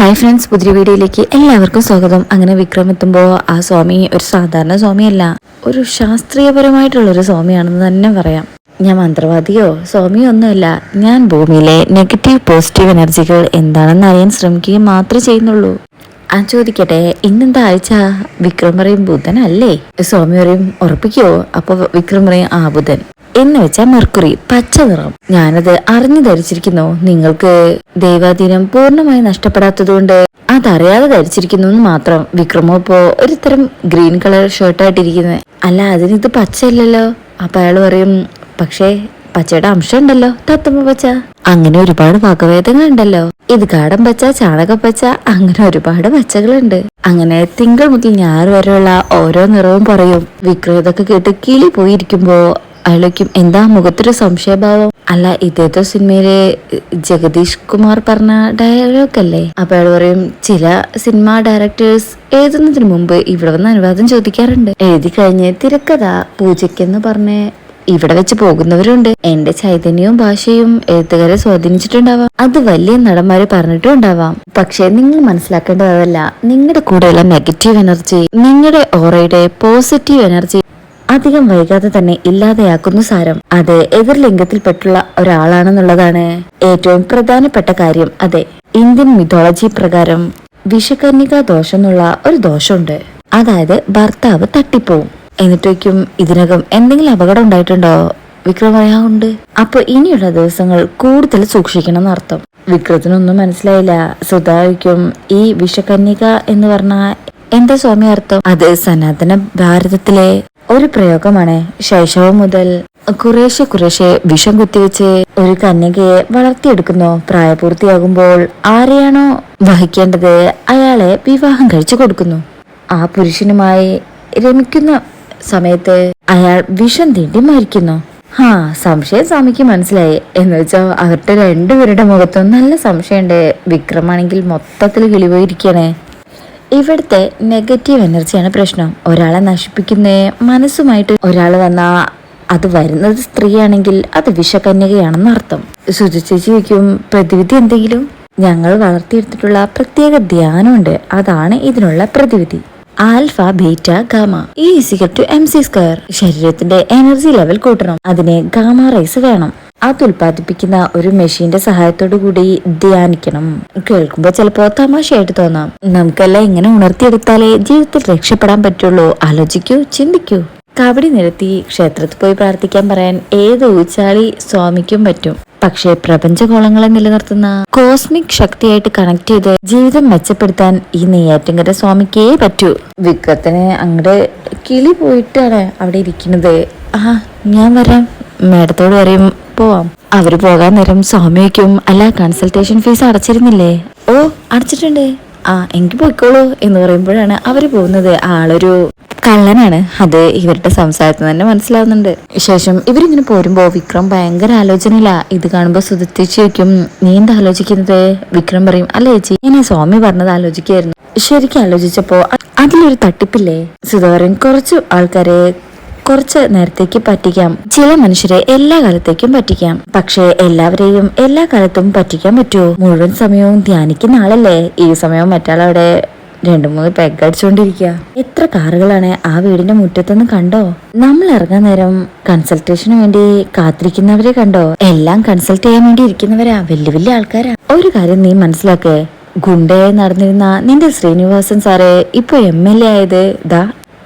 Hi friends പുതിയ വീഡിയോയിലേക്ക് എല്ലാവർക്കും സ്വാഗതം. അങ്ങനെ വിക്രം എത്തുമ്പോൾ ആ സ്വാമി ഒരു സാധാരണ സ്വാമിയല്ല. ഒരു ശാസ്ത്രീയപരമായിട്ടുള്ള ഒരു സ്വാമിയാണെന്ന് തന്നെ പറയാം. ഞാൻ മന്ത്രവാദിയോ സ്വാമിയോ ഒന്നുമല്ല. ഞാൻ ഭൂമിയിലെ നെഗറ്റീവ് പോസിറ്റീവ് എനർജികൾ എന്താണെന്ന് അറിയാൻ ശ്രമിക്കുകയും മാത്രമേ ചെയ്യുന്നുള്ളൂ. ആ ചോദിക്കട്ടെ. ഇന്നെന്താ ആഴ്ച? വിക്രം പറയും ബുധൻ അല്ലേ? സ്വാമി ഉറപ്പിക്കോ? അപ്പൊ വിക്രം ആ ബുധൻ. എന്ന് വെച്ചാൽ മെർക്കുറി പച്ച നിറം. ഞാനത് അറിഞ്ഞു ധരിച്ചിരിക്കുന്നു. നിങ്ങൾക്ക് ദൈവാധീനം പൂർണമായി നഷ്ടപ്പെടാത്തതുകൊണ്ട് അതറിയാതെ ധരിച്ചിരിക്കുന്നു എന്ന് മാത്രം. വിക്രമോ ഇപ്പോ ഒരുതരം ഗ്രീൻ കളർ ഷർട്ടായിട്ടിരിക്കുന്നത് അല്ല അതിനിത് പച്ചയല്ലല്ലോ. അപ്പൊ അയാൾ പറയും പക്ഷേ പച്ചയുടെ അംശം ഉണ്ടല്ലോ തത്തമ്മ പച്ച. അങ്ങനെ ഒരുപാട് വകഭേദങ്ങൾ ഉണ്ടല്ലോ ഇത് കാടൻ പച്ച ചാണകപ്പച്ച അങ്ങനെ ഒരുപാട് പച്ചകളുണ്ട്. അങ്ങനെ തിങ്കൾ മുതൽ ഞായർ വരെയുള്ള ഓരോ നിറവും പറയും. വിക്രയതൊക്കെ കേട്ട് കിളി പോയിരിക്കുമ്പോ അയാളേക്കും എന്താ മുഖത്തൊരു സംശയഭാവം? അല്ല ഇതേതോ സിനിമയിലെ ജഗദീഷ് കുമാർ പറഞ്ഞ ഡയലോഗ് അല്ലേ അപ്പൊ അയാൾ പറയും ചില സിനിമ ഡയറക്ടേഴ്സ് എഴുതുന്നതിന് മുമ്പ് ഇവിടെ വന്ന് അനുവാദം ചോദിക്കാറുണ്ട്. എഴുതി കഴിഞ്ഞ് തിരക്കഥ പൂജയ്ക്കെന്ന് പറഞ്ഞ് ഇവിടെ വെച്ച് പോകുന്നവരുണ്ട്. എന്റെ ചൈതന്യവും ഭാഷയും എഴുത്തുകാരെ സ്വാധീനിച്ചിട്ടുണ്ടാവാം. അത് വലിയ നടന്മാരെ പറഞ്ഞിട്ടും ഉണ്ടാവാം പക്ഷെ നിങ്ങൾ മനസ്സിലാക്കേണ്ടതല്ല നിങ്ങളുടെ കൂടെയുള്ള നെഗറ്റീവ് എനർജി നിങ്ങളുടെ ഓറയുടെ പോസിറ്റീവ് എനർജി അധികം വൈകാതെ തന്നെ ഇല്ലാതെയാക്കുന്നു സാരം. അത് എതിർ ലിംഗത്തിൽപ്പെട്ടുള്ള ഒരാളാണെന്നുള്ളതാണ് ഏറ്റവും പ്രധാനപ്പെട്ട കാര്യം. അതെ ഇന്ത്യൻ മിഥോളജി പ്രകാരം വിഷകന്യക ദോഷം എന്നുള്ള ഒരു ദോഷമുണ്ട്. അതായത് ഭർത്താവ് തട്ടിപ്പോവും. എന്നിട്ടേക്കും ഇതിനകം എന്തെങ്കിലും അപകടം ഉണ്ടായിട്ടുണ്ടോ? വിക്രം പറയാറുണ്ട് അപ്പൊ ഇനിയുള്ള ദിവസങ്ങൾ കൂടുതൽ സൂക്ഷിക്കണം എന്നർത്ഥം. വിക്രത്തിനൊന്നും മനസ്സിലായില്ല. സുധാരിക്കും ഈ വിഷകന്യക എന്ന് പറഞ്ഞ എന്താ സ്വാമി അർത്ഥം? അത് സനാതന ഭാരതത്തിലെ ഒരു പ്രയോഗമാണ്. ശൈശവം മുതൽ കുറേശ്ശെ കുറേശ്ശെ വിഷം കുത്തിവെച്ച് ഒരു കന്യകയെ വളർത്തിയെടുക്കുന്നു. പ്രായപൂർത്തിയാകുമ്പോൾ ആരെയാണോ വഹിക്കേണ്ടത്? അയാളെ വിവാഹം കഴിച്ചു കൊടുക്കുന്നു. ആ പുരുഷനുമായി രമിക്കുന്ന സമയത്ത് അയാൾ വിഷം തീണ്ടി മരിക്കുന്നു. ഹാ സംശയം സ്വാമിക്ക് മനസ്സിലായി. എന്ന് വെച്ചാൽ അവരുടെ രണ്ടുപേരുടെ മുഖത്തും നല്ല സംശയമുണ്ട്. വിക്രമാണെങ്കിൽ മൊത്തത്തിൽ കിളിപോയിരിക്കണേ ഇവിടുത്തെ നെഗറ്റീവ് എനർജിയാണ് പ്രശ്നം. ഒരാളെ നശിപ്പിക്കുന്ന മനസ്സുമായിട്ട് ഒരാൾ വന്നാ അത് വരുന്നത് സ്ത്രീയാണെങ്കിൽ അത് വിഷകന്യകയാണെന്ന് അർത്ഥം. ശുചി ചേച്ചി വയ്ക്കും പ്രതിവിധി എന്തെങ്കിലും? ഞങ്ങൾ വളർത്തിയെടുത്തിട്ടുള്ള പ്രത്യേക ധ്യാനമുണ്ട്. അതാണ് ഇതിനുള്ള പ്രതിവിധി. Alpha beta gamma E is equal to M C square ശരീരത്തിന്റെ എനർജി ലെവൽ കൂട്ടണം. അതിന് ഗാമ റൈസ് വേണം. അത് ഉൽപ്പാദിപ്പിക്കുന്ന ഒരു മെഷീന്റെ സഹായത്തോടു കൂടി ധ്യാനിക്കണം. കേൾക്കുമ്പോ ചിലപ്പോ തമാശയായിട്ട് തോന്നാം. നമുക്കെല്ലാം ഇങ്ങനെ ഉണർത്തിയെടുത്താലേ ജീവിതത്തിൽ രക്ഷപ്പെടാൻ പറ്റുള്ളൂ. ആലോചിക്കൂ ചിന്തിക്കൂ. കവടി നിരത്തി ക്ഷേത്രത്തിൽ പോയി പ്രാർത്ഥിക്കാൻ പറയാൻ ഏത് ഊച്ചാളി സ്വാമിക്കും പറ്റും? പക്ഷേ പ്രപഞ്ചകോളങ്ങളെ നിലനിർത്തുന്ന കോസ്മിക് ശക്തിയായിട്ട് കണക്ട് ചെയ്ത് ജീവിതം മെച്ചപ്പെടുത്താൻ ഈ നെയ്യാറ്റിങ്കര സ്വാമിക്കേ പറ്റൂ. വിക്രത്തിന് അങ്ങടെ കിളി പോയിട്ടാണ് അവിടെ ഇരിക്കുന്നത്. ആ ഞാൻ വരാം. മേഡത്തോട് പറയും പോവാം. അവർ പോകാൻ നേരം സ്വാമിയേക്കും അല്ല കൺസൾട്ടേഷൻ ഫീസ് അടച്ചിരുന്നില്ലേ? ഓ അടച്ചിട്ടുണ്ട്. ആ എനിക്ക് പോയിക്കോളൂ എന്ന് പറയുമ്പോഴാണ് അവർ പോകുന്നത്. ആളൊരു കള്ളനാണ്. അത് ഇവരുടെ സംസാരത്തിൽ തന്നെ മനസ്സിലാവുന്നുണ്ട്. ശേഷം ഇവരിങ്ങനെ പോരുമ്പോ വിക്രം ഭയങ്കര ആലോചനയില്ല ഇത് കാണുമ്പോൾ സുധത്തേച്ചി ചോദിക്കും നീ എന്താ ആലോചിക്കുന്നത്? വിക്രം പറയും. അല്ല ചേച്ചി ഞാൻ സ്വാമി പറഞ്ഞത് ആലോചിക്കായിരുന്നു ശരിക്കും ആലോചിച്ചപ്പോ അതിലൊരു തട്ടിപ്പില്ലേ? സുധാകരൻ കുറച്ച് ആൾക്കാരെ കുറച്ച് നേരത്തേക്ക് പറ്റിക്കാം. ചില മനുഷ്യരെ എല്ലാ കാലത്തേക്കും പറ്റിക്കാം. പക്ഷേ എല്ലാവരെയും എല്ലാ കാലത്തും പറ്റിക്കാൻ പറ്റുമോ മുഴുവൻ സമയവും ധ്യാനിക്കുന്ന ആളല്ലേ? ഈ സമയം മറ്റാളവിടെ രണ്ടു മൂന്ന് പെഗ് അടിച്ചുകൊണ്ടിരിക്കുക എത്ര കാറുകളാണ് ആ വീടിന്റെ മുറ്റത്തുനിന്ന് കണ്ടോ? നമ്മൾ ഇറങ്ങാൻ നേരം കൺസൾട്ടേഷന് വേണ്ടി കാത്തിരിക്കുന്നവരെ കണ്ടോ? എല്ലാം കൺസൾട്ട് ചെയ്യാൻ വേണ്ടി ഇരിക്കുന്നവരാ. വലിയ വലിയ ആൾക്കാരാ. ഒരു കാര്യം നീ മനസ്സിലാക്കേ. ഗുണ്ടയായി നടന്നിരുന്ന നിന്റെ ശ്രീനിവാസൻ സാറ് ഇപ്പൊ എം എൽ എ ആയത് ദാ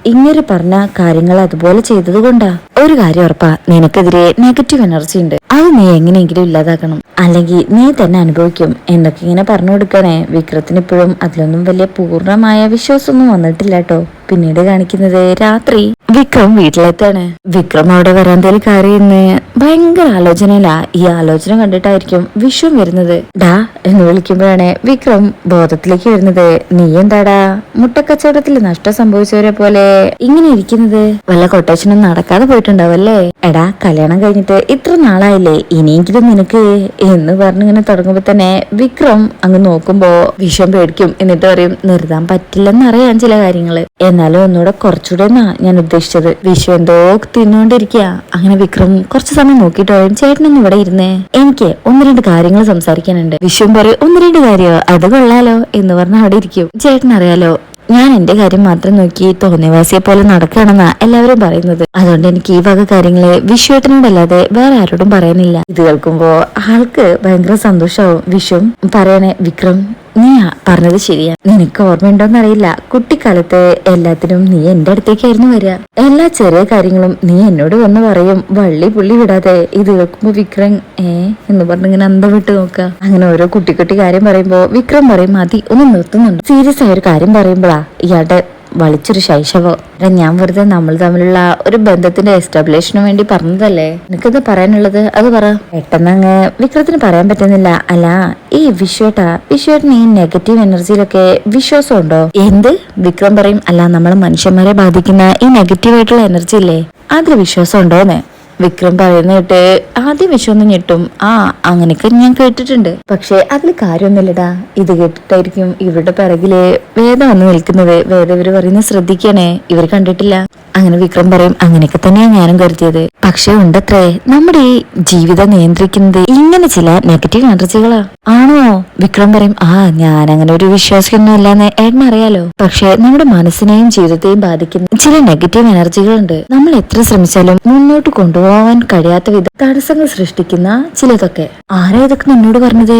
ഇങ്ങനെ പറഞ്ഞ കാര്യങ്ങൾ അതുപോലെ ചെയ്തത് കൊണ്ടാ? ഒരു കാര്യം ഉറപ്പാ നിനക്കെതിരെ നെഗറ്റീവ് എനർജി ഉണ്ട്. അത് നീ എങ്ങനെയെങ്കിലും ഇല്ലാതാക്കണം. അല്ലെങ്കിൽ നീ തന്നെ അനുഭവിക്കും. എന്നൊക്കെ ഇങ്ങനെ പറഞ്ഞു കൊടുക്കണേ വിക്രത്തിന് ഇപ്പോഴും അതിലൊന്നും വലിയ പൂർണമായ വിശ്വാസമൊന്നും വന്നിട്ടില്ല കേട്ടോ പിന്നീട് കാണിക്കുന്നത് രാത്രി. വിക്രം വീട്ടിലെത്താണ്. വിക്രം അവിടെ വരാന്തയിൽ കയറി ഇന്ന് ഭയങ്കര ആലോചനയിലാ. ഈ ആലോചന കണ്ടിട്ടായിരിക്കും വിശ്വം വരുന്നത്. ഡാ എന്ന് വിളിക്കുമ്പോഴാണ് വിക്രം ബോധത്തിലേക്ക് വരുന്നത്. നീ എന്താടാ? മുട്ടക്കച്ചവടത്തിൽ നഷ്ടം സംഭവിച്ചവരെ പോലെ ഇങ്ങനെ ഇരിക്കുന്നത്. വല്ല കൊട്ടേഷനും നടക്കാതെ പോയിട്ടുണ്ടാവല്ലേ? എടാ കല്യാണം കഴിഞ്ഞിട്ട് ഇത്ര നാളായില്ലേ? ഇനിയെങ്കിലും നിനക്ക് എന്ന് പറഞ്ഞിങ്ങനെ തുടങ്ങുമ്പോ തന്നെ വിക്രം അങ്ങ് നോക്കുമ്പോ വിഷം പേടിക്കും. എന്നിട്ട് പറയും നിർത്താൻ പറ്റില്ലെന്ന് അറിയാം ചില കാര്യങ്ങൾ. എന്നാലും ഒന്നുകൂടെ കുറച്ചുകൂടെ എന്നാ ഞാൻ ഉദ്ദേശിച്ചത്. വിഷു എന്തോ തിന്നുകൊണ്ടിരിക്കുക അങ്ങനെ വിക്രം കുറച്ച് സമയം നോക്കിയിട്ട് പറയും ചേട്ടനൊന്നും ഇവിടെ ഇരുന്നേ. എനിക്ക് ഒന്ന് രണ്ട് കാര്യങ്ങൾ സംസാരിക്കാനുണ്ട്. വിഷം പറയും ഒന്ന് രണ്ട് കാര്യമോ അത് കൊള്ളാലോ എന്ന് പറഞ്ഞ അവിടെ ഇരിക്കും. ചേട്ടൻ അറിയാലോ ഞാൻ എന്റെ കാര്യം മാത്രം നോക്കി തോന്നിവാസിയെ പോലെ നടക്കണമെന്നാ എല്ലാവരും പറയുന്നത്. അതുകൊണ്ട് എനിക്ക് ഈ വക കാര്യങ്ങളെ വിഷുവേട്ടനോടല്ലാതെ വേറെ ആരോടും പറയാനില്ല. ഇത് കേൾക്കുമ്പോ ആൾക്ക് ഭയങ്കര സന്തോഷമാവും വിഷും പറയണേ വിക്രം. നീ പറഞ്ഞത് ശരിയാ. നിനക്ക് ഓർമ്മയുണ്ടോന്ന് അറിയില്ല കുട്ടിക്കാലത്ത് എല്ലാത്തിനും നീ എന്റെ അടുത്തേക്കായിരുന്നു വരിക. എല്ലാ ചെറിയ കാര്യങ്ങളും നീ എന്നോട് വന്ന് പറയും. വള്ളി പുള്ളി വിടാതെ ഇത് കേൾക്കുമ്പോ വിക്രം ഏ? എന്ന് പറഞ്ഞിങ്ങനെ അന്തം വിട്ട് നോക്കുക. അങ്ങനെ ഓരോ കുട്ടി കുട്ടി കാര്യം പറയുമ്പോ വിക്രം പറയും മതി ഒന്ന് നിർത്തുന്നുണ്ട്. സീരിയസ് ആയ ഒരു കാര്യം പറയുമ്പോഴാ ഇയാളുടെ വളിച്ചൊരു ശൈശവോ. ഞാൻ വെറുതെ നമ്മൾ തമ്മിലുള്ള ഒരു ബന്ധത്തിന്റെ എസ്റ്റാബ്ലിഷിന് വേണ്ടി പറഞ്ഞതല്ലേ? നിനക്കത് പറയാനുള്ളത്? അത് പറ. പെട്ടെന്ന് അങ്ങ് വിക്രത്തിന് പറയാൻ പറ്റുന്നില്ല. അല്ല ഈ വിശ്വേട്ടാ വിശ്വേട്ടന് ഈ നെഗറ്റീവ് എനർജിയിലൊക്കെ വിശ്വാസം ഉണ്ടോ എന്ത്? വിക്രം പറയും അല്ല നമ്മൾ മനുഷ്യന്മാരെ ബാധിക്കുന്ന ഈ നെഗറ്റീവ് ആയിട്ടുള്ള എനർജി ഇല്ലേ? അതിൽ വിശ്വാസം ഉണ്ടോന്ന് വിക്രം പറയുന്ന കേട്ട് ആദ്യം വിശ്വന്ന് ഞെട്ടും. ആ അങ്ങനെയൊക്കെ ഞാൻ കേട്ടിട്ടുണ്ട്. പക്ഷെ അതിൽ കാര്യമൊന്നുമില്ലടാ. ഇത് കേട്ടിട്ടായിരിക്കും ഇവരുടെ പിറകിൽ വേദ വന്ന് നിൽക്കുന്നത്. വേദ ഇവർ പറയുന്നത് ശ്രദ്ധിക്കണേ. ഇവർ കണ്ടിട്ടില്ല. അങ്ങനെ വിക്രം പറയും അങ്ങനെയൊക്കെ തന്നെയാ ഞാനും കരുതിയത്. പക്ഷെ ഉണ്ടത്രേ നമ്മുടെ ഈ ജീവിതം നിയന്ത്രിക്കുന്നത് ഇങ്ങനെ ചില നെഗറ്റീവ് എനർജികളാ ആണോ? വിക്രം പറയും ആ ഞാൻ അങ്ങനെ ഒരു വിശ്വാസിയൊന്നും അല്ലാന്ന് ഏട്ടൻ അറിയാലോ. പക്ഷെ നമ്മുടെ മനസ്സിനെയും ജീവിതത്തെയും ബാധിക്കുന്ന ചില നെഗറ്റീവ് എനർജികളുണ്ട് നമ്മൾ എത്ര ശ്രമിച്ചാലും മുന്നോട്ട് കൊണ്ടുപോകാൻ കഴിയാത്ത വിധം തടസ്സങ്ങൾ സൃഷ്ടിക്കുന്ന ചിലതൊക്കെ. ആരാ ഇതൊക്കെ നിന്നോട് പറഞ്ഞത്?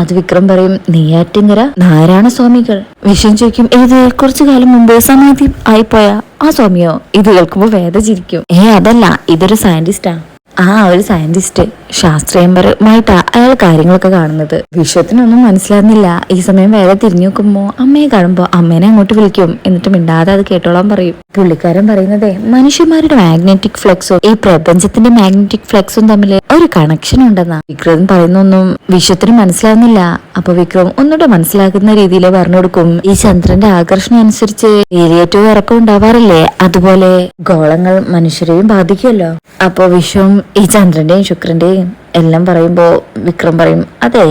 അത് വിക്രം പറയും നെയ്യാറ്റിങ്കര നാരായണ സ്വാമികൾ വിഷയം ചോദിക്കും ഏത് കുറച്ചു കാലം മുമ്പ് സമാധി ആയിപ്പോയ ആ സ്വാമിയോ? ഇത് കേൾക്കുമ്പോ വേദ ചിരിക്കും. ഏ അതല്ല ഇതൊരു സയന്റിസ്റ്റാ ആ ഒരു സയന്റിസ്റ്റ് ശാസ്ത്രീയമായിട്ടാ അയാൾ കാര്യങ്ങളൊക്കെ കാണുന്നത്. വിഷയത്തിനൊന്നും മനസ്സിലാകുന്നില്ല. ഈ സമയം വേറെ തിരിഞ്ഞു നോക്കുമ്പോ അമ്മയെ കാണുമ്പോ അമ്മേനെ അങ്ങോട്ട് വിളിക്കും. എന്നിട്ട് മിണ്ടാതെ അത് കേട്ടോളാൻ പറയും. പുള്ളിക്കാരൻ പറയുന്നത് മനുഷ്യന്മാരുടെ മാഗ്നറ്റിക് ഫ്ലെക്സും ഈ പ്രപഞ്ചത്തിന്റെ മാഗ്നറ്റിക് ഫ്ലെക്സും തമ്മിൽ ഒരു കണക്ഷൻ ഉണ്ടെന്നാ. വിക്രം പറയുന്നൊന്നും വിഷയത്തിന് മനസ്സിലാകുന്നില്ല അപ്പൊ വിക്രം ഒന്നുകൂടെ മനസ്സിലാക്കുന്ന രീതിയിൽ പറഞ്ഞു കൊടുക്കും. ഈ ചന്ദ്രന്റെ ആകർഷണം അനുസരിച്ച് ഏരിയേറ്റവും ഇറക്കം ഉണ്ടാവാറില്ലേ? അതുപോലെ ഗോളങ്ങൾ മനുഷ്യരെയും ബാധിക്കുമല്ലോ. അപ്പൊ വിശ്വം ഈ ചന്ദ്രന്റെയും ശുക്രന്റെയും എല്ലാം പറയുമ്പോ വിക്രം പറയും അതെ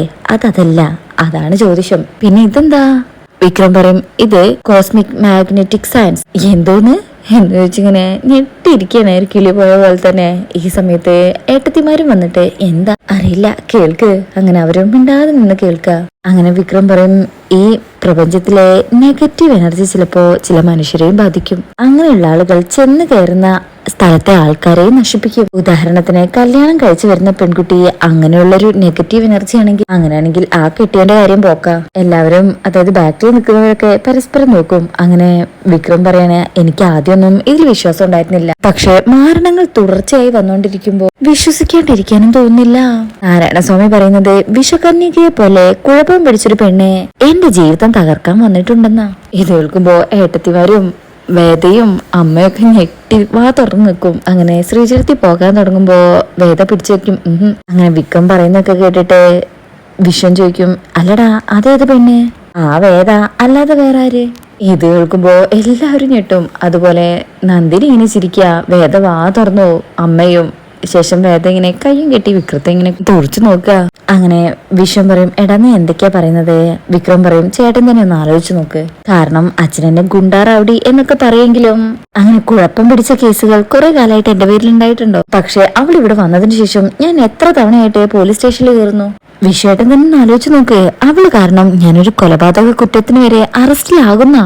അതല്ല അതാണ് ജ്യോതിഷം. പിന്നെ ഇതെന്താ? വിക്രം പറയും ഇത് കോസ്മിക് മാഗ്നറ്റിക് സയൻസ് എന്തോന്ന്? എന്ന് വെച്ചിങ്ങനെ ഞെട്ടിയിരിക്കണേ ഒരു കിളി പോയ പോലെ തന്നെ. ഈ സമയത്ത് ഏട്ടത്തിമാരും വന്നിട്ട് എന്താ? അറിയില്ല കേൾക്ക്. അങ്ങനെ അവരും മിണ്ടാതെ നിന്ന് കേൾക്ക അങ്ങനെ വിക്രം പറയും ഈ പ്രപഞ്ചത്തിലെ നെഗറ്റീവ് എനർജി ചിലപ്പോ ചില മനുഷ്യരെയും ബാധിക്കും. അങ്ങനെയുള്ള ആളുകൾ ചെന്ന് കയറുന്ന സ്ഥലത്തെ ആൾക്കാരെ നശിപ്പിക്കും. ഉദാഹരണത്തിന് കല്യാണം കഴിച്ചു വരുന്ന പെൺകുട്ടി അങ്ങനെയുള്ളൊരു നെഗറ്റീവ് എനർജി ആണെങ്കിൽ അങ്ങനെയാണെങ്കിൽ ആ കെട്ടിയന്റെ കാര്യം പോക്ക. എല്ലാവരും അതായത് ബാക്കിൽ നിൽക്കുന്നവരൊക്കെ പരസ്പരം നോക്കും. അങ്ങനെ വിക്രം പറയണ എനിക്ക് ആദ്യമൊന്നും ഇതിൽ വിശ്വാസം ഉണ്ടായിരുന്നില്ല. പക്ഷെ മാരണങ്ങൾ തുടർച്ചയായി വന്നുകൊണ്ടിരിക്കുമ്പോൾ വിശ്വസിക്കാണ്ടിരിക്കാനും തോന്നുന്നില്ല. നാരായണസ്വാമി പറയുന്നത് വിഷകന്യകയെ പോലെ കുഴപ്പം പിടിച്ചൊരു പെണ്ണെ എന്റെ ജീവിതം തകർക്കാൻ വന്നിട്ടുണ്ടെന്നാ. ഇത് കേൾക്കുമ്പോ ഏട്ടത്തിമാരും വേദയും അമ്മയൊക്കെ ഞെട്ടി വാ തുറന്നു നിൽക്കും. അങ്ങനെ ശ്രീചരത്തി പോകാൻ തുടങ്ങുമ്പോ വേദ പിടിച്ചു വെക്കും. അങ്ങനെ വിക്രം പറയുന്നൊക്കെ കേട്ടിട്ട് വിഷം ചോദിക്കും അല്ലടാ അതേത് പെണ്ണ്? ആ വേദ അല്ലാതെ വേറെ ആര് ഇത് കേൾക്കുമ്പോ എല്ലാവരും ഞെട്ടും. അതുപോലെ നന്ദിനി ഇങ്ങനെ ചിരിക്കുക വേദ വാ തുറന്നു അമ്മയും ശേഷം വേദ ഇങ്ങനെ കയ്യും കെട്ടി വിക്രത്തെ ഇങ്ങനെ തുറച്ചു നോക്കുക. അങ്ങനെ വിശ്വം പറയും എടാ നീ എന്തൊക്കെയാ പറയുന്നത്? വിക്രം പറയും ചേട്ടൻ തന്നെ ഒന്ന് ആലോചിച്ചു നോക്ക്. കാരണം അച്ഛനെന്നെ ഗുണ്ടാറാവടി എന്നൊക്കെ പറയെങ്കിലും അങ്ങനെ കുഴപ്പം പിടിച്ച കേസുകൾ കുറെ കാലമായിട്ട് എന്റെ പേരിൽ ഉണ്ടായിട്ടുണ്ടോ പക്ഷെ അവൾ ഇവിടെ വന്നതിന് ശേഷം ഞാൻ എത്ര തവണയായിട്ട് പോലീസ് സ്റ്റേഷനിൽ കയറുന്നു? വിശ്വേട്ടൻ തന്നെ ആലോചിച്ച് നോക്ക്. അവൾ കാരണം ഞാനൊരു കൊലപാതക കുറ്റത്തിന് വരെ അറസ്റ്റിലാകുന്ന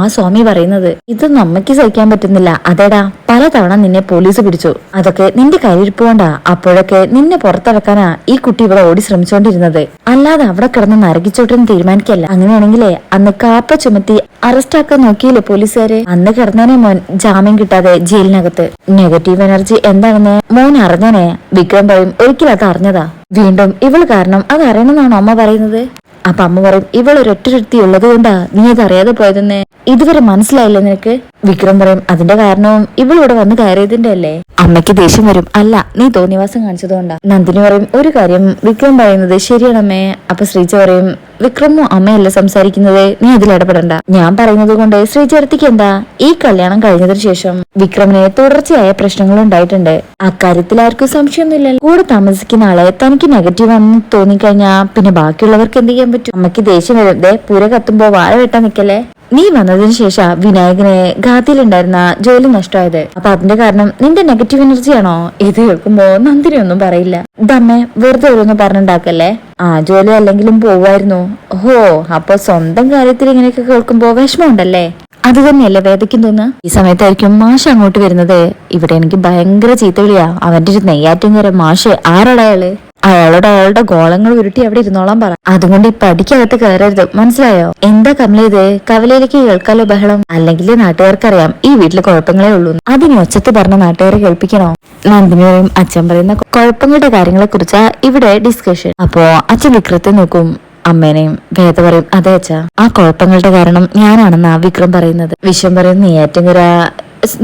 ആ സ്വാമി പറയുന്നത് ഇത് അമ്മയ്ക്ക് സഹിക്കാൻ പറ്റുന്നില്ല. അതേടാ പലതവണ നിന്നെ പോലീസ് പിടിച്ചു. അതൊക്കെ നിന്റെ കയ്യിരിപ്പ് കൊണ്ടാ. അപ്പോഴൊക്കെ നിന്നെ പുറത്തിറക്കാനാ ഈ കുട്ടി ഇവിടെ ഓടി ശ്രമിച്ചോണ്ടിരുന്നത്. അല്ലാതെ അവിടെ കിടന്ന് നരകിച്ചോട്ടെന്ന് തീരുമാനിക്കല്ല. അങ്ങനെയാണെങ്കിലേ അന്ന് കാപ്പ ചുമത്തി അറസ്റ്റാക്കാൻ നോക്കിയില്ലേ പോലീസുകാര്? അന്ന് കിടന്നേനെ മോൻ ജാമ്യം കിട്ടാതെ ജയിലിനകത്ത്. നെഗറ്റീവ് എനർജി എന്താണെന്ന് മോൻ അറിഞ്ഞനെ വിക്രം പറയും ഒരിക്കലും അത് അറിഞ്ഞതാ. വീണ്ടും ഇവൾ കാരണം അത് അറിയണമെന്നാണോ അമ്മ പറയുന്നത്? അപ്പൊ അമ്മ പറയും ഇവൾ ഒരൊറ്റൊരുത്തി ഉള്ളത് കൊണ്ടാ നീ അത് അറിയാതെ പോയതെന്ന്. ഇതുവരെ മനസ്സിലായില്ലേ നിനക്ക്? വിക്രം പറയും അതിന്റെ കാരണവും ഇവളിവിടെ വന്ന് കയറിയതിന്റെ അല്ലേ അമ്മയ്ക്ക് ദേഷ്യം വരും. അല്ല നീ തോന്നിവാസം കാണിച്ചതുകൊണ്ടാ. നന്ദിനി പറയും ഒരു കാര്യം വിക്രം പറയുന്നത് ശരിയാണ് ശരിയാണമ്മേ അപ്പൊ ശ്രീജ പറയും വിക്രമോ അമ്മയല്ല സംസാരിക്കുന്നത്? നീ ഇതിൽ ഇടപെടണ്ട. ഞാൻ പറയുന്നത് കൊണ്ട് ശ്രീചരത്തിക്ക് എന്താ? ഈ കല്യാണം കഴിഞ്ഞതിനു ശേഷം വിക്രമിന് തുടർച്ചയായ പ്രശ്നങ്ങൾ ഉണ്ടായിട്ടുണ്ട്. അക്കാര്യത്തിൽ ആർക്കും സംശയമൊന്നുമില്ല കൂടെ താമസിക്കുന്ന ആളെ തനിക്ക് നെഗറ്റീവ് ആണെന്ന് തോന്നിക്കഴിഞ്ഞാ പിന്നെ ബാക്കിയുള്ളവർക്ക് എന്ത് ചെയ്യാൻ പറ്റും? അമ്മയ്ക്ക് ദേഷ്യം വരും. ദേ പുര കത്തുമ്പോ വാഴ വെട്ടാൻ നിക്കല്ലേ? നീ വന്നതിന് ശേഷം വിനായകനെ ഗാതിയിലുണ്ടായിരുന്ന ജോലി നഷ്ടമായത്. അപ്പൊ അതിന്റെ കാരണം നിന്റെ നെഗറ്റീവ് എനർജി ആണോ? ഇത് കേൾക്കുമ്പോ നന്ദിനി ഒന്നും പറയില്ല. ദമ്മേ വെറുതെ ഓരോന്ന് പറഞ്ഞുണ്ടാക്കല്ലേ? ആ ജോലി അല്ലെങ്കിലും പോവായിരുന്നു ഓഹോ അപ്പൊ സ്വന്തം കാര്യത്തിൽ ഇങ്ങനെയൊക്കെ കേൾക്കുമ്പോ വിഷമമുണ്ടല്ലേ? അത് തന്നെയല്ലേ വേദയ്ക്കും തോന്നുക? ഈ സമയത്തായിരിക്കും മാഷ് അങ്ങോട്ട് വരുന്നത്. ഇവിടെ എനിക്ക് ഭയങ്കര ചീത്തവിളിയാ അവന്റെ ഒരു നെയ്യാറ്റിൻകര മാഷ് ആരാടാ അയാൾ? അയാളോട് അയാളുടെ ഗോളങ്ങൾ ഉരുട്ടി അവിടെ ഇരുന്നോളാൻ പറ. അതുകൊണ്ട് ഈ പടിക്കകത്ത് കയറരുത്. മനസ്സിലായോ? എന്താ കമല ഇത്? കവലയിലേക്ക് കേൾക്കാലോ ബഹളം? അല്ലെങ്കിൽ നാട്ടുകാർക്കറിയാം. ഈ വീട്ടിൽ കുഴപ്പങ്ങളേ ഉള്ളൂ. അതിന് ഒച്ചത്ത് പറഞ്ഞ നാട്ടുകാരെ കേൾപ്പിക്കണോ? നന്ദിനിയും അച്ഛൻ പറയുന്ന കുഴപ്പങ്ങളുടെ കാര്യങ്ങളെ കുറിച്ചാ ഇവിടെ ഡിസ്കഷൻ അപ്പോ അച്ഛൻ വിക്രത്തെ നോക്കും. അമ്മേനെയും വേദ പറയും അതെ അച്ഛാ. ആ കുഴപ്പങ്ങളുടെ കാരണം ഞാനാണെന്നാ വിക്രം പറയുന്നത്. വിശ്വം പറയും നെയ്യാറ്റിങ്കര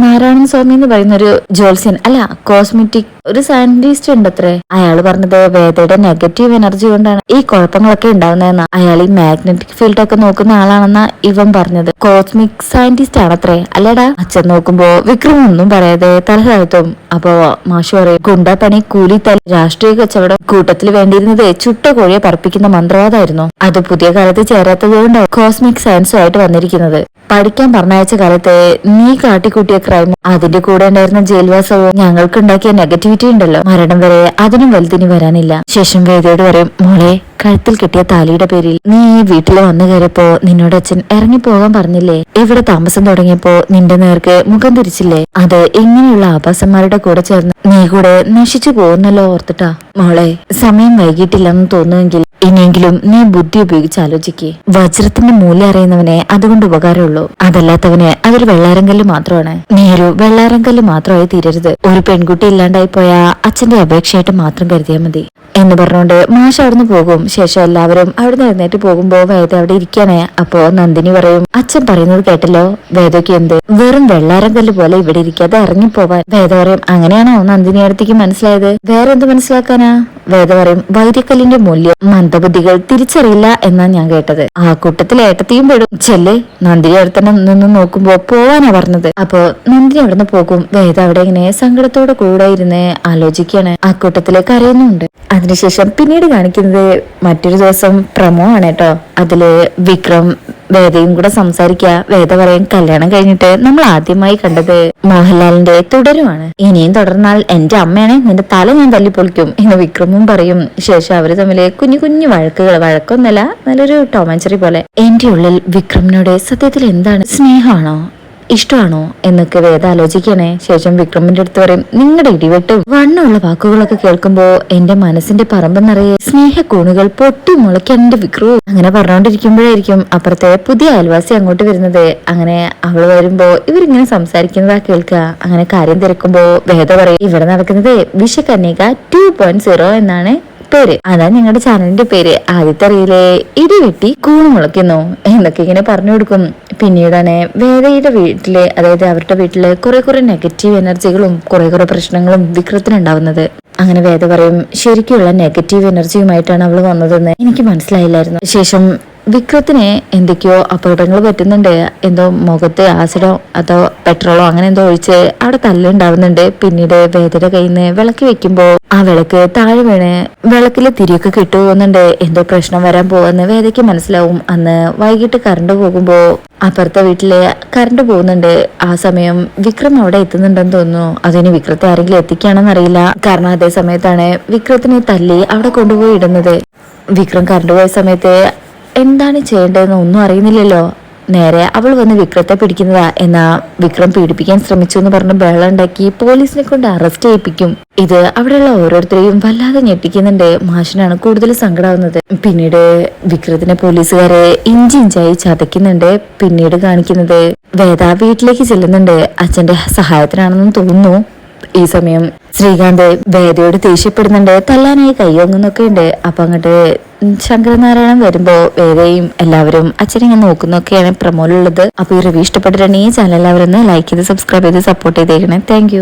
നാരായണൻ സ്വാമി എന്ന് പറയുന്ന ഒരു ജോത്സ്യൻ അല്ല കോസ്മെറ്റിക് ഒരു സയന്റിസ്റ്റ് ഉണ്ട് അത്രേ അയാൾ പറഞ്ഞത് വേദയുടെ നെഗറ്റീവ് എനർജി കൊണ്ടാണ്. ഈ കുഴപ്പങ്ങളൊക്കെ ഉണ്ടാവുന്നതെന്നാ അയാൾ ഈ മാഗ്നറ്റിക് ഫീൽഡ് ഒക്കെ നോക്കുന്ന ആളാണെന്നാ ഇവൻ പറഞ്ഞത്. കോസ്മിക് സയന്റിസ്റ്റ് ആണത്രേ. അല്ലടാ അച്ഛൻ നോക്കുമ്പോ വിക്രം ഒന്നും പറയാതെ തലതാഴ്ത്തും അപ്പോ മാഷു പറയും ഗുണ്ടപ്പണി കൂലി തല രാഷ്ട്രീയ കച്ചവടം കൂട്ടത്തിൽ വേണ്ടിയിരുന്നത് ചുട്ട കോഴിയെ പറപ്പിക്കുന്ന മന്ത്രവാദമായിരുന്നു അത് പുതിയ കാലത്ത് ചേരാത്തത് ചേരാത്തതുകൊണ്ട് കോസ്മിക് സയൻസുമായിട്ട് വന്നിരിക്കുന്നത്. പഠിക്കാൻ പറഞ്ഞയച്ച കാലത്ത് നീ കാട്ടിക്കൂട്ടിയ ക്രൈം അതിന്റെ കൂടെ ഉണ്ടായിരുന്ന ജയിൽവാസവും ഞങ്ങൾക്ക് ഉണ്ടാക്കിയ നെഗറ്റിവിറ്റി ഉണ്ടല്ലോ. മരണം വരെ അതിനും വലുതിനി വരാനില്ല. ശേഷം വേദിയോട് പറയും മോളെ കഴുത്തിൽ കിട്ടിയ താലിയുടെ പേരിൽ നീ ഈ വീട്ടിൽ വന്നു കയറിയപ്പോ നിന്നോട് അച്ഛൻ ഇറങ്ങി പോകാൻ പറഞ്ഞില്ലേ? ഇവിടെ താമസം തുടങ്ങിയപ്പോ നിന്റെ നേർക്ക് മുഖം തിരിച്ചില്ലേ? അത് ഇങ്ങനെയുള്ള ആഭാസന്മാരുടെ കൂടെ ചേർന്ന് നീ കൂടെ നശിച്ചു പോകുന്നല്ലോ ഓർത്തിട്ടാ. മോളെ സമയം വൈകിട്ടില്ലെന്ന് തോന്നുമെങ്കിൽ ഇനിയെങ്കിലും നീ ബുദ്ധി ഉപയോഗിച്ച് ആലോചിക്കേ. വജ്രത്തിന്റെ മൂല്യം അറിയുന്നവനെ അതുകൊണ്ട് ഉപകാരമുള്ളൂ. അതല്ലാത്തവന് അതൊരു വെള്ളാരങ്കല്ല് മാത്രമാണ്. നീ ഒരു മാത്രമായി തീരരുത്. ഒരു പെൺകുട്ടി ഇല്ലാണ്ടായി പോയാ അച്ഛന്റെ അപേക്ഷയായിട്ട് മാത്രം കരുതിയാൽ മതി. എന്ന് പറഞ്ഞുകൊണ്ട് മാഷ് അവിടുന്ന് പോകും. ശേഷം എല്ലാവരും അവിടുന്ന് എഴുന്നേറ്റ് പോകുമ്പോ വേദ അവിടെ ഇരിക്കാനേ അപ്പോ നന്ദിനി പറയും അച്ഛൻ പറയുന്നത് കേട്ടല്ലോ? വേദയ്ക്ക് എന്ത്? വെറും വെള്ളാരം കല്ല് പോലെ ഇവിടെ ഇരിക്കാതെ ഇറങ്ങിപ്പോവാൻ. വേദ പറയും അങ്ങനെയാണോ നന്ദിനി അടുത്തേക്ക് മനസ്സിലായത്? വേറെ എന്ത് മനസ്സിലാക്കാനാ? വേദ പറയും വൈരക്കല്ലിന്റെ മൂല്യം മന്ദബുദ്ധികൾ തിരിച്ചറിയില്ല എന്നാ ഞാൻ കേട്ടത്. ആ കൂട്ടത്തിൽ ഏട്ടത്തെയും പെടും. ചെല്ലേ നന്ദിനി അടുത്തന്നെ തന്നെ നിന്ന് നോക്കുമ്പോ പോവാനാ പറഞ്ഞത്. അപ്പോ നന്ദിനി അവിടുന്ന് പോകും. വേദ അവിടെ ഇങ്ങനെ സങ്കടത്തോടെ കൂടെ ഇരുന്ന് ആലോചിക്കാണ്. ആ കൂട്ടത്തിൽ കരയുന്നുണ്ട്. അതിനുശേഷം പിന്നീട് കാണിക്കുന്നത് മറ്റൊരു ദിവസം പ്രമോ ആണ് കേട്ടോ. അതിൽ വിക്രം വേദയും കൂടെ സംസാരിക്കുക. വേദ പറയാൻ കല്യാണം കഴിഞ്ഞിട്ട് നമ്മൾ ആദ്യമായി കണ്ടത് മോഹൻലാലിന്റെ തുടരുമാണ് ഇനിയും തുടർന്നാൽ എന്റെ അമ്മയാണെ നിന്റെ തല ഞാൻ തല്ലിപ്പൊളിക്കും എന്ന് വിക്രമും പറയും. ശേഷം അവർ തമ്മിൽ കുഞ്ഞു കുഞ്ഞു വഴക്കുകൾ വഴക്കൊന്നല്ല നല്ലൊരു ടോമാഞ്ചറി പോലെ. എന്റെ ഉള്ളിൽ വിക്രമിനോട് സത്യത്തിൽ എന്താണ് സ്നേഹമാണോ? ഇഷ്ടമാണോ എന്നൊക്കെ വേദ ആലോചിക്കണേ. ശേഷം വിക്രമിന്റെ അടുത്ത് പറയും നിങ്ങളുടെ ഇടിവെട്ടും വണ്ണമുള്ള വാക്കുകളൊക്കെ കേൾക്കുമ്പോ എന്റെ മനസ്സിന്റെ പറമ്പ് നിറയെ സ്നേഹക്കൂണുകൾ പൊട്ടി മുളയ്ക്കെന്റെ വിക്രു അങ്ങനെ പറഞ്ഞുകൊണ്ടിരിക്കുമ്പോഴായിരിക്കും അപ്പുറത്തെ പുതിയ അയൽവാസി അങ്ങോട്ട് വരുന്നത്. അങ്ങനെ അവൾ വരുമ്പോ ഇവരിങ്ങനെ സംസാരിക്കുന്നതാ കേൾക്കുക അങ്ങനെ കാര്യം തിരക്കുമ്പോ വേദ പറയും ഇവിടെ നടക്കുന്നത് വിഷകന്യക ടു പോയിന്റ് സീറോ എന്നാണ് പേര്. അതാ ഞങ്ങളുടെ ചാനലിന്റെ പേര്. ആദ്യത്തെ അറിയില്ലേ ഇടിവെട്ടി കൂണ് മുളയ്ക്കുന്നു എന്നൊക്കെ ഇങ്ങനെ പറഞ്ഞു കൊടുക്കും. പിന്നീടാണ് വേദയുടെ വീട്ടിൽ അതായത് അവരുടെ വീട്ടിൽ കുറെ കുറെ നെഗറ്റീവ് എനർജികളും കുറെ കുറെ പ്രശ്നങ്ങളും വിക്രത്തിനുണ്ടാവുന്നത്. അങ്ങനെ വേദ പറയും ശരിക്കുള്ള നെഗറ്റീവ് എനർജിയുമായിട്ടാണ് അവൾ വന്നതെന്ന് എനിക്ക് മനസ്സിലായില്ലായിരുന്നു. ശേഷം വിക്രത്തിന് എന്തൊക്കെയോ അപകടങ്ങൾ പറ്റുന്നുണ്ട്. എന്തോ മുഖത്ത് ആസിഡോ അതോ പെട്രോളോ അങ്ങനെ എന്തോ ഒഴിച്ച് അവിടെ തല്ലുണ്ടാവുന്നുണ്ട് പിന്നീട് വേദന കയ്യിൽ നിന്ന് വിളക്ക് വെക്കുമ്പോ ആ വിളക്ക് താഴെ വീണ് വിളക്കിൽ തിരിയൊക്കെ കിട്ടുപോകുന്നുണ്ട് എന്തോ പ്രശ്നം വരാൻ പോകുമെന്ന് വേദയ്ക്ക് മനസ്സിലാവും. അന്ന് വൈകിട്ട് കറണ്ട് പോകുമ്പോ അപ്പുറത്തെ വീട്ടിൽ കറണ്ട് പോകുന്നുണ്ട്. ആ സമയം വിക്രം അവിടെ എത്തുന്നുണ്ടെന്ന് തോന്നുന്നു. അതിന് വിക്രത്തെ ആരെങ്കിലും എത്തിക്കുകയാണെന്ന് അറിയില്ല. കാരണം അതേ സമയത്താണ് വിക്രത്തിനെ തല്ലി അവിടെ കൊണ്ടുപോയി ഇടുന്നത്. വിക്രം കറണ്ട് പോയ സമയത്ത് എന്താണ് ചെയ്യേണ്ടതെന്ന് ഒന്നും അറിയുന്നില്ലല്ലോ. നേരെ അവൾ വന്ന് വിക്രത്തെ പിടിക്കുന്നതാ എന്നാ വിക്രം പീഡിപ്പിക്കാൻ ശ്രമിച്ചു എന്ന് പറഞ്ഞ് ബഹളം ഉണ്ടാക്കി പോലീസിനെ കൊണ്ട് അറസ്റ്റ് ചെയ്യിപ്പിക്കും. ഇത് അവിടെയുള്ള ഓരോരുത്തരെയും വല്ലാതെ ഞെട്ടിക്കുന്നുണ്ട്. മാഷിനാണ് കൂടുതൽ സങ്കടാവുന്നത്. പിന്നീട് വിക്രത്തിനെ പോലീസുകാരെ ഇഞ്ചി ഇഞ്ചായി ചതയ്ക്കുന്നുണ്ട്. പിന്നീട് കാണിക്കുന്നത് വേദ വീട്ടിലേക്ക് ചെല്ലുന്നുണ്ട്. അച്ഛന്റെ സഹായത്തിനാണെന്ന് തോന്നുന്നു. ഈ സമയം ശ്രീകാന്ത് വേദയോട് ദേഷ്യപ്പെടുന്നുണ്ട്. തല്ലാനായി കയ്യൊങ്ങുന്നൊക്കെ ഉണ്ട് അപ്പൊ അങ്ങോട്ട് ശങ്കരനാരായണൻ വരുമ്പോ വേദയും എല്ലാവരും അച്ഛനെ നോക്കുന്നൊക്കെയാണ് പ്രമോലുള്ളത് അപ്പൊ ഈ റിവ്യൂ ഇഷ്ടപ്പെട്ടിട്ടുണ്ടെങ്കിൽ ചാനൽ എല്ലാവരും ലൈക്ക് ചെയ്ത് സബ്സ്ക്രൈബ് ചെയ്ത് സപ്പോർട്ട് ചെയ്തേക്കണേ. താങ്ക്